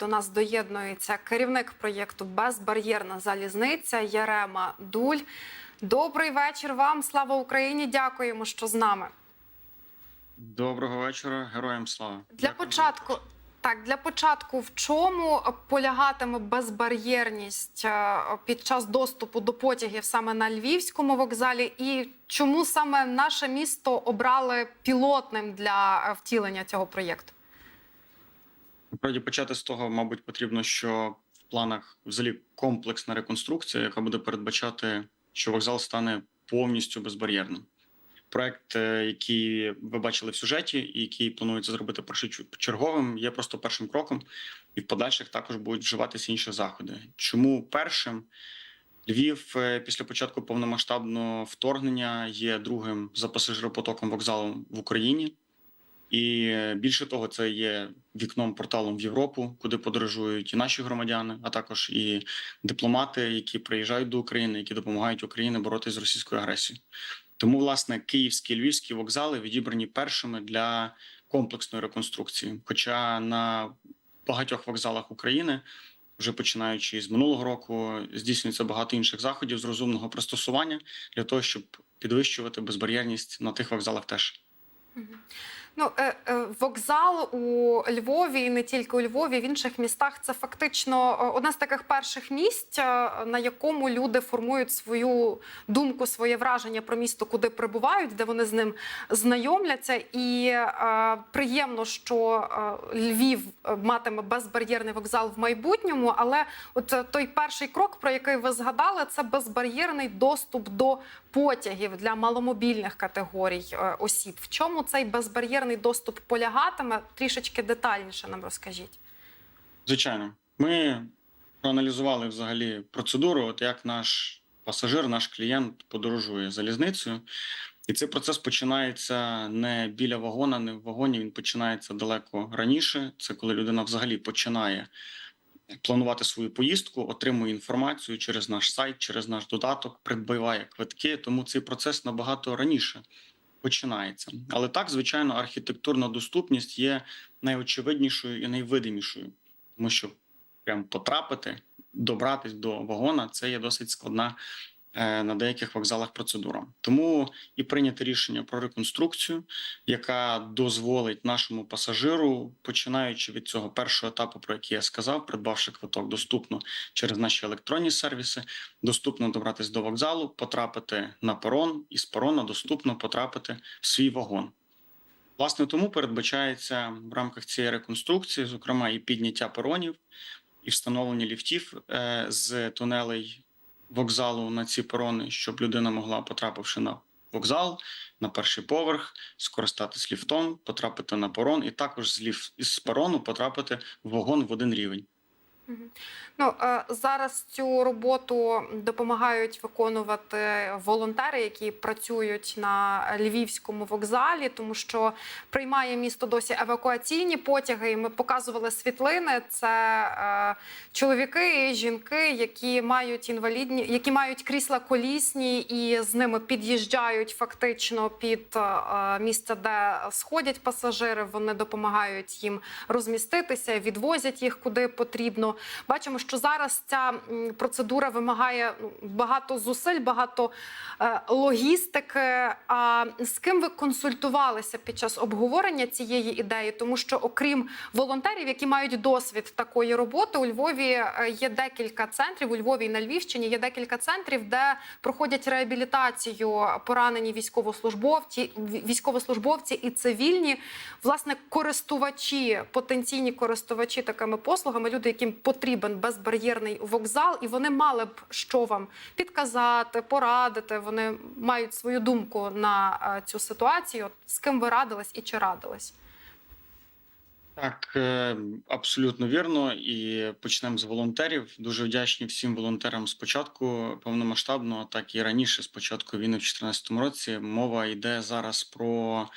до нас доєднується керівник проєкту Безбар'єрна залізниця Ярема Дуль. Добрий вечір вам. Слава Україні! Дякуємо, що з нами. Доброго вечора, героям слава. Для Дякую. початку. Так, для початку, в чому полягатиме безбар'єрність е, під час доступу до потягів саме на львівському вокзалі, і чому саме наше місто обрали пілотним для е, втілення цього проєкту? Насправді почати з того, мабуть, потрібно, що в планах взагалі комплексна реконструкція, яка буде передбачати, що вокзал стане повністю безбар'єрним. Проект, е, який ви бачили в сюжеті, і який планується зробити першочерговим, є просто першим кроком, і в подальших також будуть вживатися інші заходи. Чому першим? Львів е, після початку повномасштабного вторгнення є другим за пасажиропотоком вокзалом в Україні. І е, більше того, це є вікном порталом в Європу, куди подорожують і наші громадяни, а також і дипломати, які приїжджають до України, які допомагають Україні боротися з російською агресією. Тому, власне, київські і львівські вокзали відібрані першими для комплексної реконструкції. Хоча на багатьох вокзалах України, вже починаючи з минулого року, здійснюється багато інших заходів з розумного пристосування для того, щоб підвищувати безбар'єрність на тих вокзалах теж. Ну, е, е, вокзал у Львові і не тільки у Львові, в інших містах це фактично е, одне з таких перших місць, на якому люди формують свою думку, своє враження про місто, куди прибувають, де вони з ним знайомляться. І е, приємно, що Львів матиме безбар'єрний вокзал в майбутньому. Але от той перший крок, про який ви згадали, це безбар'єрний доступ до потягів для маломобільних категорій е, осіб. В чому цей безбар'єрний доступ полягатиме? Трішечки детальніше нам розкажіть. Звичайно, ми проаналізували взагалі процедуру, от як наш пасажир, наш клієнт подорожує залізницею. І цей процес починається не біля вагона, не в вагоні. Він починається далеко раніше. Це коли людина взагалі починає планувати свою поїздку, отримує інформацію через наш сайт, через наш додаток, придбиває квитки. Тому цей процес набагато раніше починається. Але так, звичайно, архітектурна доступність є найочевиднішою і найвидимішою, тому що прям потрапити, добратись до вагона це є досить складна на деяких вокзалах процедура. Тому і прийняти рішення про реконструкцію, яка дозволить нашому пасажиру, починаючи від цього першого етапу, про який я сказав, придбавши квиток доступно через наші електронні сервіси, доступно добратися до вокзалу, потрапити на перон, і з перона доступно потрапити в свій вагон. Власне, тому передбачається в рамках цієї реконструкції, зокрема, і підняття перонів, і встановлення ліфтів е, з тунелей вокзалу на ці перони, щоб людина могла, потрапивши на вокзал, на перший поверх, скористатись ліфтом, потрапити на перон, і також з ліф із перону потрапити в вагон в один рівень. Ну е, зараз цю роботу допомагають виконувати волонтери, які працюють на львівському вокзалі, тому що приймає місто досі евакуаційні потяги. І ми показували світлини. Це е, чоловіки і жінки, які мають інвалідні, які мають крісла колісні, і з ними під'їжджають фактично під е, місце, де сходять пасажири. Вони допомагають їм розміститися, відвозять їх куди потрібно. Бачимо, що зараз ця процедура вимагає ну, багато зусиль, багато е, логістики. А з ким ви консультувалися під час обговорення цієї ідеї? Тому що, окрім волонтерів, які мають досвід такої роботи, у Львові е, є декілька центрів. У Львові і на Львівщині є декілька центрів, де проходять реабілітацію поранені військовослужбовці, військовослужбовці і цивільні, власне, користувачі, потенційні користувачі такими послугами, люди, яким потрібен безбар'єрний вокзал, і вони мали б що вам підказати, порадити. Вони мають свою думку на е, цю ситуацію. З ким ви радились і чи радились? Так, е, абсолютно вірно. І почнемо з волонтерів. Дуже вдячні всім волонтерам спочатку повномасштабного, так і раніше, спочатку війни в 2014 році. Мова йде зараз про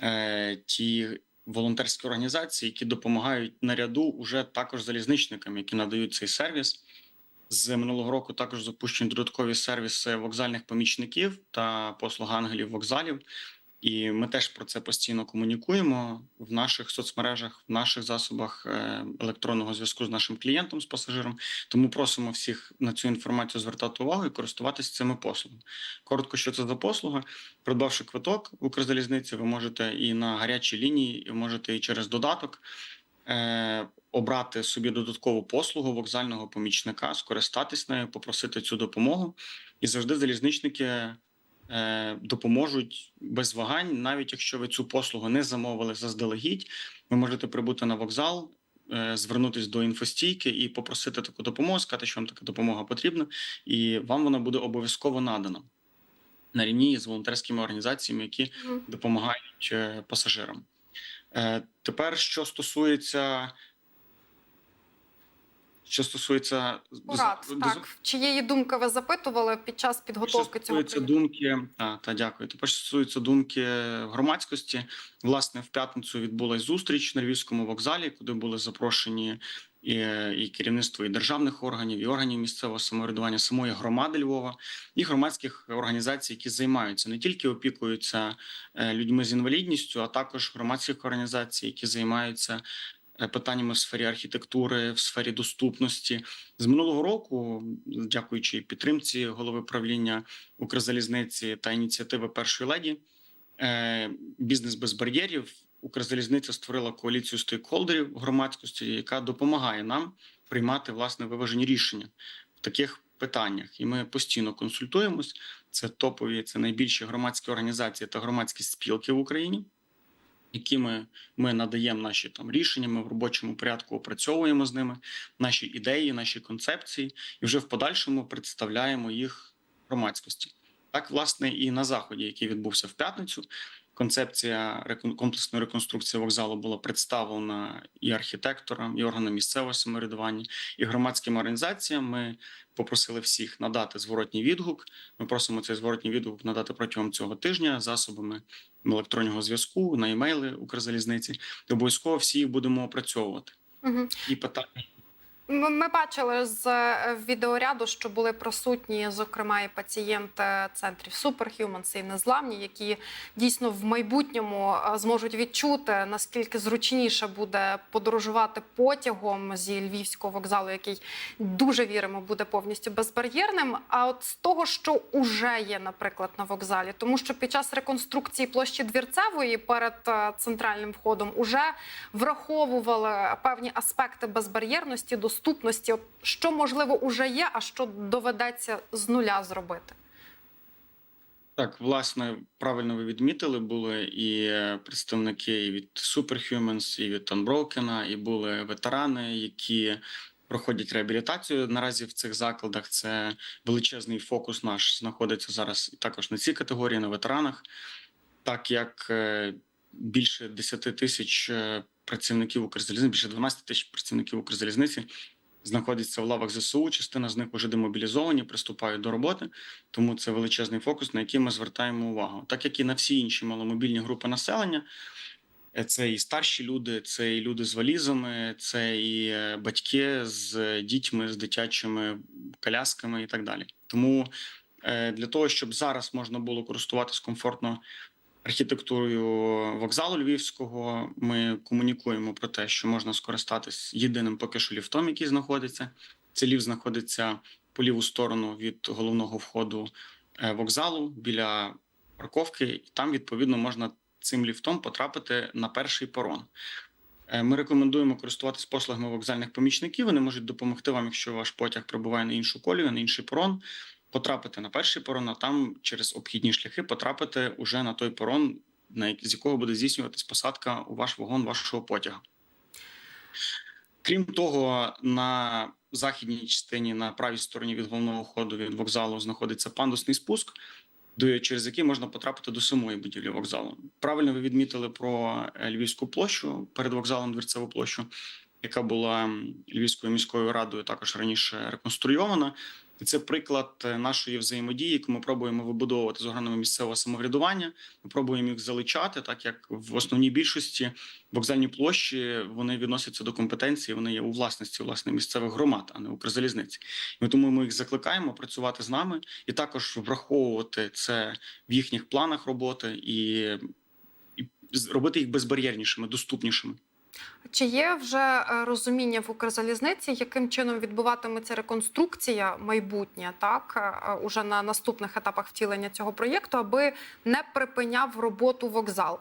е, ті волонтерські організації, які допомагають наряду уже також залізничникам, які надають цей сервіс. З минулого року також запущені додаткові сервіси вокзальних помічників та послуг ангелів вокзалів. І ми теж про це постійно комунікуємо в наших соцмережах, в наших засобах е, електронного зв'язку з нашим клієнтом, з пасажиром. Тому просимо всіх на цю інформацію звертати увагу і користуватися цими послугами. Коротко, що це за послуга. Придбавши квиток в Укрзалізниці, ви можете і на гарячій лінії, і можете і через додаток е, обрати собі додаткову послугу вокзального помічника, скористатись нею, попросити цю допомогу. І завжди залізничники допоможуть без вагань, навіть якщо ви цю послугу не замовили заздалегідь, ви можете прибути на вокзал. е, Звернутися до інфостійки і попросити таку допомогу, сказати, що вам така допомога потрібна, і вам вона буде обов'язково надана на рівні з волонтерськими організаціями, які допомагають е, пасажирам. Е, Тепер, що стосується, що стосується Порад, з- так. Чиєї думки ви запитували під час підготовки цього стосується проєкту? думки, а, та дякую. Тепер що стосується думки громадськості. Власне, в п'ятницю відбулась зустріч на львівському вокзалі, куди були запрошені і, і керівництво і державних органів, і органів місцевого самоврядування, самої громади Львова, і громадських організацій, які займаються не тільки опікуються е, людьми з інвалідністю, а також громадських організацій, які займаються. Е, Питаннями в сфері архітектури, в сфері доступності з минулого року, дякуючи підтримці голови правління Укрзалізниці та ініціативи першої леді е, бізнес без бар'єрів. Укрзалізниця створила коаліцію стейкхолдерів громадськості, яка допомагає нам приймати власне виважені рішення в таких питаннях. І ми постійно консультуємось. Це топові, це найбільші громадські організації та громадські спілки в Україні, якими ми надаємо наші там рішення. Ми в робочому порядку опрацьовуємо з ними наші ідеї, наші концепції, і вже в подальшому представляємо їх громадськості. Так, власне, і на заході, який відбувся в п'ятницю, концепція комплексної реконструкції вокзалу була представлена і архітекторам, і органам місцевого самоврядування, і громадським організаціям. Ми попросили всіх надати зворотній відгук. Ми просимо цей зворотній відгук надати протягом цього тижня засобами електронного зв'язку на емейли Укрзалізниці. Обов'язково всі їх будемо опрацьовувати. Мгм. І питання Ми, бачили з е, відеоряду, що були присутні, зокрема, і пацієнти центрів Superhumans і незламні, які дійсно в майбутньому е, зможуть відчути наскільки зручніше буде подорожувати потягом зі львівського вокзалу, який дуже віримо, буде повністю безбар'єрним. А от з того, що уже є, наприклад, на вокзалі, тому що під час реконструкції площі двірцевої перед е, центральним входом уже враховували певні аспекти безбар'єрності, доступності. От що можливо уже є, а що доведеться з нуля зробити. Так, власне, правильно ви відмітили, були і е, представники від Superhumans, і від Unbroken, і були ветерани, які проходять реабілітацію наразі в цих закладах. Це величезний фокус наш знаходиться зараз також на цій категорії, на ветеранах, так як е, більше 10 тисяч е, працівників Укрзалізниці, більше 12 тисяч працівників Укрзалізниці знаходяться в лавах ЗСУ. Частина з них вже демобілізовані, приступають до роботи. Тому це величезний фокус, на який ми звертаємо увагу. Так як і на всі інші маломобільні групи населення, е, це і старші люди, це і люди з валізами, це і е, батьки з дітьми, з дитячими колясками і так далі. Тому е, для того, щоб зараз можна було користуватись комфортно архітектурою вокзалу львівського, ми комунікуємо про те, що можна скористатись єдиним поки що ліфтом, який знаходиться. Цей ліфт знаходиться по ліву сторону від головного входу е, вокзалу біля парковки, і там відповідно можна цим ліфтом потрапити на перший порон. Е, Ми рекомендуємо користуватись послугами вокзальних помічників. Вони можуть допомогти вам, якщо ваш потяг прибуває на іншу колію, на інший порон, потрапити на перший порон, а там через обхідні шляхи потрапити уже на той порон, на з якого буде здійснюватись посадка у ваш вагон вашого потяга. Крім того, на західній частині, на правій стороні від головного ходу від вокзалу, знаходиться пандусний спуск, через який можна потрапити до самої будівлі вокзалу. Правильно ви відмітили про е, Львівську площу перед вокзалом Дверцеву площу, яка була Львівською міською радою також раніше реконструйована. І це приклад е, нашої взаємодії, яку ми пробуємо вибудовувати з органами місцевого самоврядування. Ми пробуємо їх залучати, так як в основній більшості вокзальні площі вони відносяться до компетенції, вони є у власності власне місцевих громад, а не Укрзалізниці. І тому ми їх закликаємо працювати з нами і також враховувати це в їхніх планах роботи і з- робити їх безбар'єрнішими, доступнішими. Чи є вже е, розуміння в Укрзалізниці, яким чином відбуватиметься реконструкція майбутня, так е, уже на наступних етапах втілення цього проєкту, аби не припиняв роботу вокзал?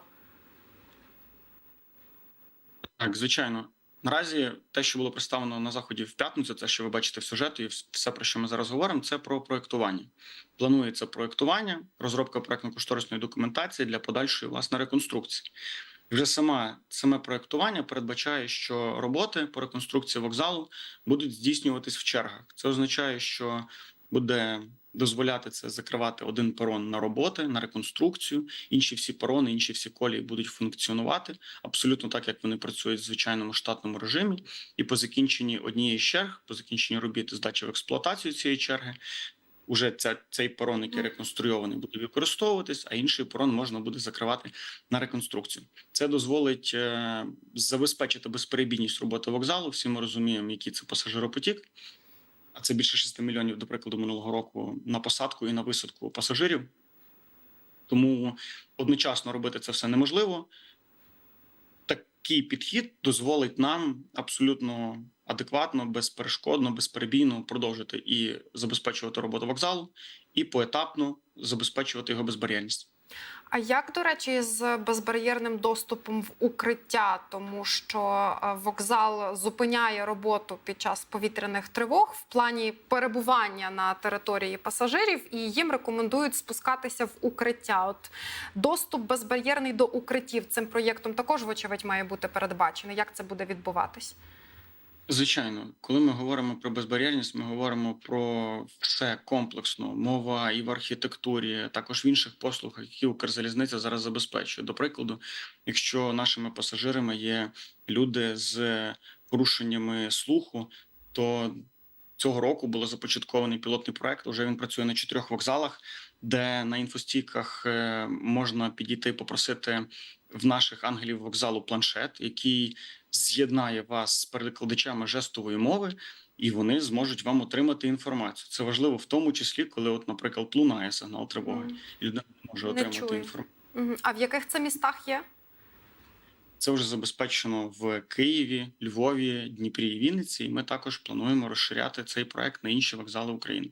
Так, звичайно. Наразі те, що було представлено на заході в п'ятницю, те, що ви бачите в сюжеті, і все, про що ми зараз говоримо, це про проєктування. Планується проєктування, розробка проєктно-кошторисної документації для подальшої власне реконструкції. Вже сама саме проєктування передбачає, що роботи по реконструкції вокзалу будуть здійснюватись в чергах. Це означає, що буде дозволяти це закривати один перон на роботи, на реконструкцію. Інші всі перони, інші всі колії будуть функціонувати абсолютно так, як вони працюють в звичайному штатному режимі. І по закінченні однієї з черг, по закінченні робіт здачі в експлуатацію цієї черги, уже ця, цей перон, який реконструйований, буде використовуватись, а інший перон можна буде закривати на реконструкцію. Це дозволить е, забезпечити безперебійність роботи вокзалу. Всі ми розуміємо, який це пасажиропотік. А це більше 6 мільйонів, до прикладу, минулого року на посадку і на висадку пасажирів. Тому одночасно робити це все неможливо. Такий підхід дозволить нам абсолютно адекватно, безперешкодно, безперебійно продовжити і забезпечувати роботу вокзалу, і поетапно забезпечувати його безбар'єрність. А як, до речі, з безбар'єрним доступом в укриття, тому що е, вокзал зупиняє роботу під час повітряних тривог в плані перебування на території пасажирів, і їм рекомендують спускатися в укриття. От доступ безбар'єрний до укриттів цим проєктом також, вочевидь, має бути передбачений. Як це буде відбуватись? Звичайно, коли ми говоримо про безбар'єрність, ми говоримо про все комплексно. Мова і в архітектурі, також в інших послугах, які Укрзалізниця зараз забезпечує. До прикладу, якщо нашими пасажирами є люди з порушеннями слуху, то цього року було започаткований пілотний проект. Уже він працює на чотирьох вокзалах, де на інфостійках е, можна підійти попросити в наших ангелів вокзалу планшет, який з'єднає вас з перекладачами жестової мови, і вони зможуть вам отримати інформацію. Це важливо в тому числі, коли, от, наприклад, лунає сигнал тривоги, і людина не може Не отримати чує. інформацію. А в яких це містах є? Це вже забезпечено в Києві, Львові, Дніпрі і Вінниці. І ми також плануємо розширяти цей проект на інші вокзали України.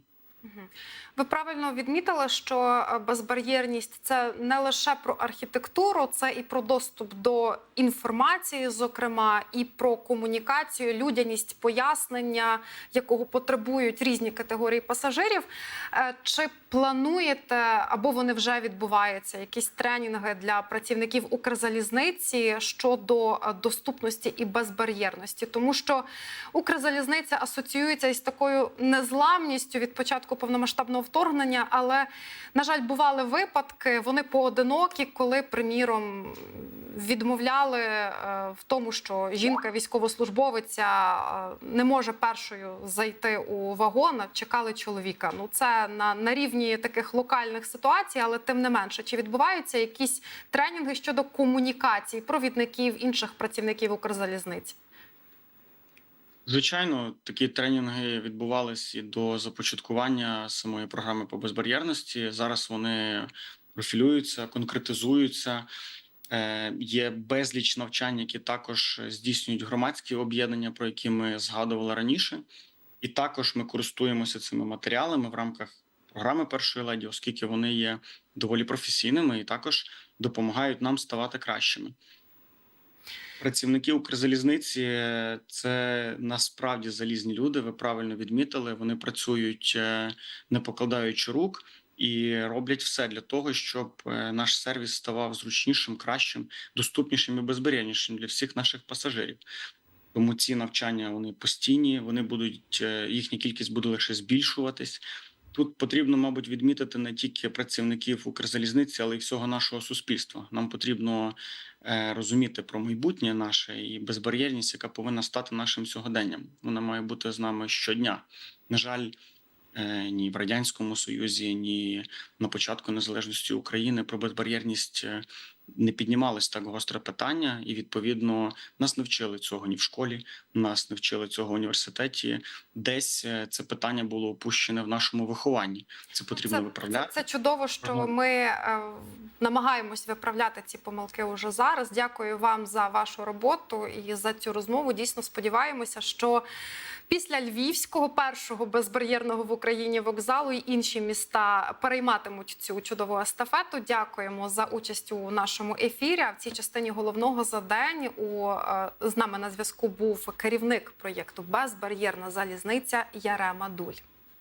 Ви правильно відмітили, що е, безбар'єрність це не лише про архітектуру, це і про доступ до інформації, зокрема, і про комунікацію, людяність, пояснення, якого потребують різні категорії пасажирів. Е, Чи плануєте або вони вже відбуваються якісь тренінги для працівників Укрзалізниці щодо е, доступності і безбар'єрності? Тому що Укрзалізниця асоціюється із такою незламністю від початку повномасштабного вторгнення, але на жаль, бували випадки. Вони поодинокі, коли, приміром, відмовляли е, в тому, що жінка військовослужбовиця е, не може першою зайти у вагон, чекали чоловіка. Ну це на, на рівні таких локальних ситуацій, але тим не менше, чи відбуваються якісь тренінги щодо комунікації провідників інших працівників Укрзалізниці? Звичайно, такі тренінги відбувалися і до започаткування самої програми по безбар'єрності. Зараз вони профілюються, конкретизуються. Е, Є безліч навчань, які також здійснюють громадські об'єднання, про які ми згадували раніше. І також ми користуємося цими матеріалами в рамках програми першої леді, оскільки вони є доволі професійними і також допомагають нам ставати кращими. Працівники Укрзалізниці е, це насправді залізні люди. Ви правильно відмітили. Вони працюють е, не покладаючи рук і роблять все для того, щоб е, наш сервіс ставав зручнішим, кращим, доступнішим і безбар'єрнішим для всіх наших пасажирів. Тому ці навчання вони постійні, вони будуть їхня кількість буде лише збільшуватись. Тут потрібно, мабуть, відмітити не тільки працівників Укрзалізниці, але й всього нашого суспільства. Нам потрібно е, розуміти про майбутнє наше і безбар'єрність, яка повинна стати нашим сьогоденням. Вона має бути з нами щодня. На жаль, е, ні в радянському союзі, ні на початку незалежності України про безбар'єрність е, не піднімалось так гостре питання, і відповідно нас не вчили цього ні в школі, нас не вчили цього в університеті. Десь е, це питання було опущене в нашому вихованні. Це потрібно це, виправляти. Це, це чудово, що Ага. ми е, намагаємось виправляти ці помилки уже зараз. Дякую вам за вашу роботу і за цю розмову. Дійсно сподіваємося, що після львівського першого безбар'єрного в Україні вокзалу і інші міста перейматимуть цю чудову естафету. Дякуємо за участь у нашому ефірі. А в цій частині головного за день у е, з нами на зв'язку був керівник проєкту Безбар'єрна залізниця Ярема Дуль.